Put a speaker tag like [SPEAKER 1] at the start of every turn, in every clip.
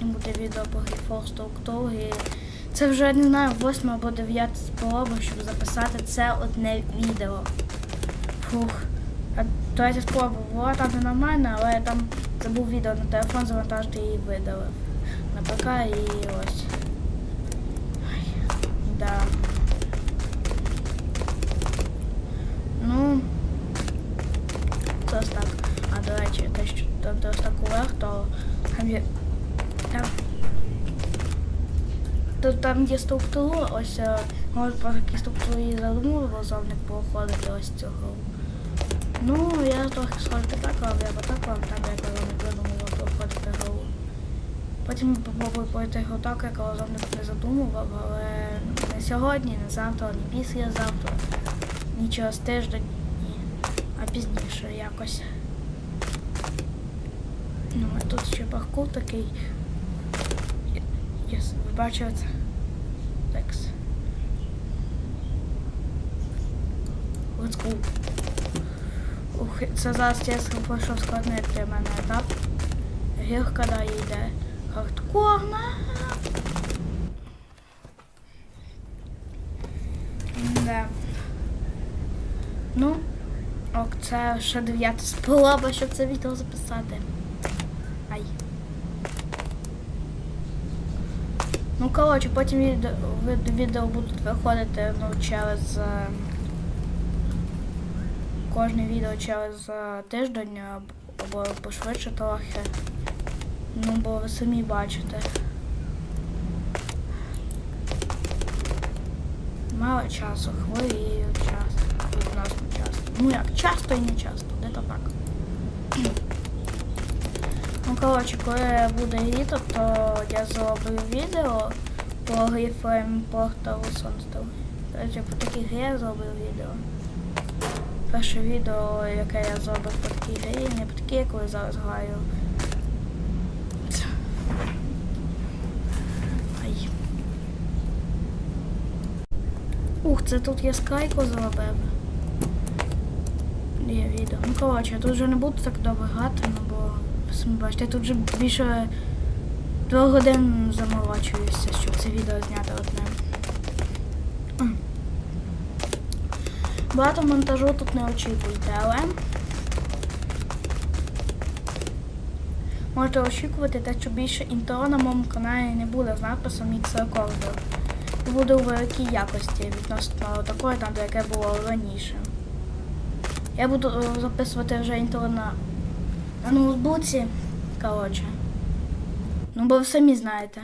[SPEAKER 1] на. Сьогодні буде відео по грі Force і це вже не знаю, 8 або 9 спроба, щоб записати це одне відео. Фух. А третя спроба була там не нормальна, але я там забув відео на телефон завантажити і видалив. На ПК і ось. Ай, да. Ну. Це ось так. А до речі, те, що там де ось так уверх, то там є. Там, то там є структура, ось е, може по такій структурі задумав розумник проходити ось гру. Ну, я трохи схожу так, але я так вам там як розумник задумував проходити гру. Потім я попробую пройти гру так, як розумник не задумував, але не сьогодні, не завтра, не післязавтра, ні через тиждень, ні, а пізніше якось. Ну, а тут ще паркур такий. Єс, ви це? Let's go. Ух, це зараз чесно пройшов складний для мене етап. Гірка да йде хардкорна. Да. Ну, ок, це ще дев'ята спроба, щоб це відео записати. Ай. Ну, коротше, потім відео, від- відео будуть виходити ну, через. е, Кожне відео через е, тиждень або пошвидше трохи. Ну, бо ви самі бачите. Мало часу, хворію час. Відносно часто. Ну як, часто і не часто, де то так. Ну, коротше, коли буде літо, то я зроблю відео по грі Flame Portal Sunstone. Речі, по такій грі я зробив відео. Перше відео, яке я зробив по такій грі, не по такій, яку я зараз граю. Ай. Ух, це тут я скайку зробив. Є відео. Ну коротше, я тут вже не буду так довго грати, ну самі бачите, тут вже більше двох годин заморочуюся, щоб це відео зняти одне. Багато монтажу тут не очікуйте, але можете очікувати те, що більше інтро на моєму каналі не буде з надписом. І буде у великій якості відносно такої, там, яке було раніше. Я буду е, записувати вже інтро на, на ноутбуці. Коротше. Ну, бо ви самі знаєте.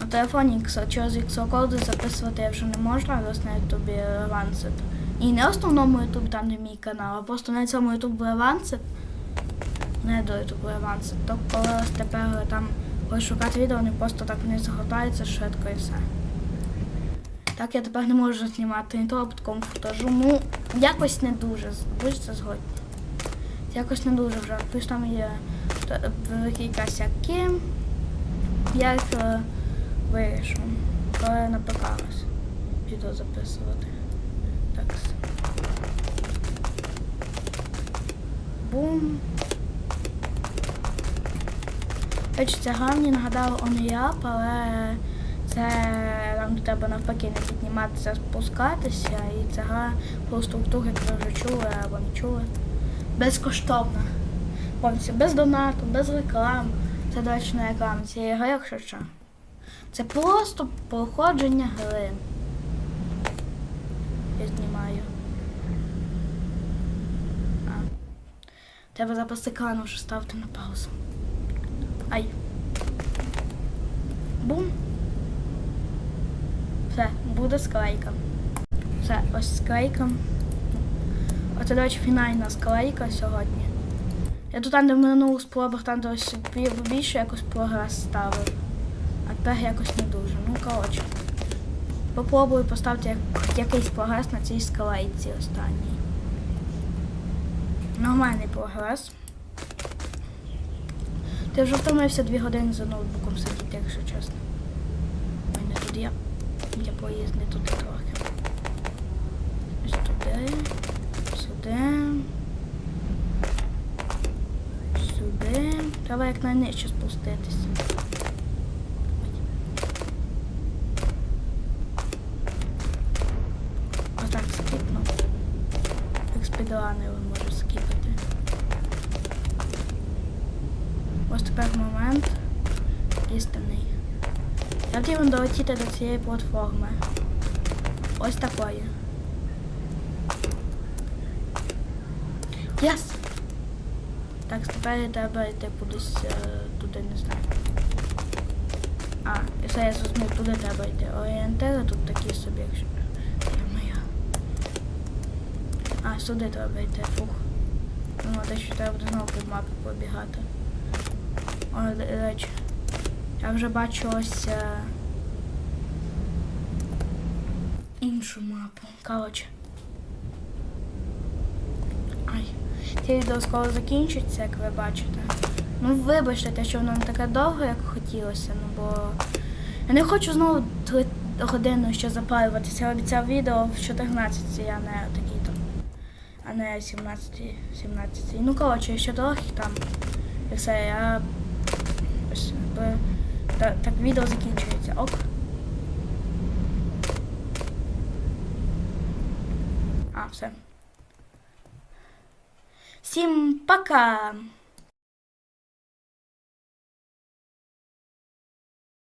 [SPEAKER 1] На телефоні через X-коди записувати я вже не можу, раз на ютубі Rancid. І не основному ютубі, там де мій канал, а просто на цьому ютубі Rancid. Не до ютубу Rancid. То коли ось тепер там коли шукати відео, вони просто так не загортаються швидко і все. Так я тепер не можу знімати інтро по такому. Ну, якось не дуже. Будете згодні. Якось не дуже вже. Плюс там є великі косяки. Я їх е, вирішу. Коли напекалась відео записувати. Так. Бум. Це гра мені нагадало але це там до тебе навпаки не підніматися, спускатися. І це гра по структурі, як ви вже чули або не чули. Безкоштовна. Повністю без донату, без реклам. Це до реклама цієї гри, якщо що. Це просто проходження гри. Я знімаю. А. Треба запис екрану, що ставити на паузу. Ай. Бум. Все, буде склейка. Все, ось склейка. Оце, до речі, фінальна склейка сьогодні. Я тут там, де в минулих спробах там де ось бі- більше якось прогрес ставив. А тепер якось не дуже. Ну, коротше. Попробую поставити якийсь прогрес на цій склейці останній. Нормальний прогрес. Ти вже втомився дві години за ноутбуком сидіти, якщо чесно. Ой, не туди я. Я поїзд не туди трохи. Ось туди. Сюди. Сюди. треба як найнижче спуститись. Ось так скіпну. Як спідрани ви можете скіпати. Ось тепер момент істинний. Я потрібно долетіти до цієї платформи. Ось такої. Єс! Так, тепер треба йти кудись е, туди, не знаю. А, все, я зрозумів, туди треба йти. Орієнтири тут такі собі, якщо. Моя. А, сюди треба йти, фух. Ну, те, що треба буде знову під мапу побігати. О, речі. Я вже бачу ось е, іншу мапу. Коротше. Ай. Це відео скоро закінчиться, як ви бачите. Ну, вибачте, те, що воно не таке довго, як хотілося, ну бо я не хочу знову три години ще запалюватися. Я обіцяв відео в 14, а не такий там. А не 17, 17. Ну, коротше, ще трохи там. І все, я. Ось, якби, та- так відео закінчується. Ок. А, все. Всім пока!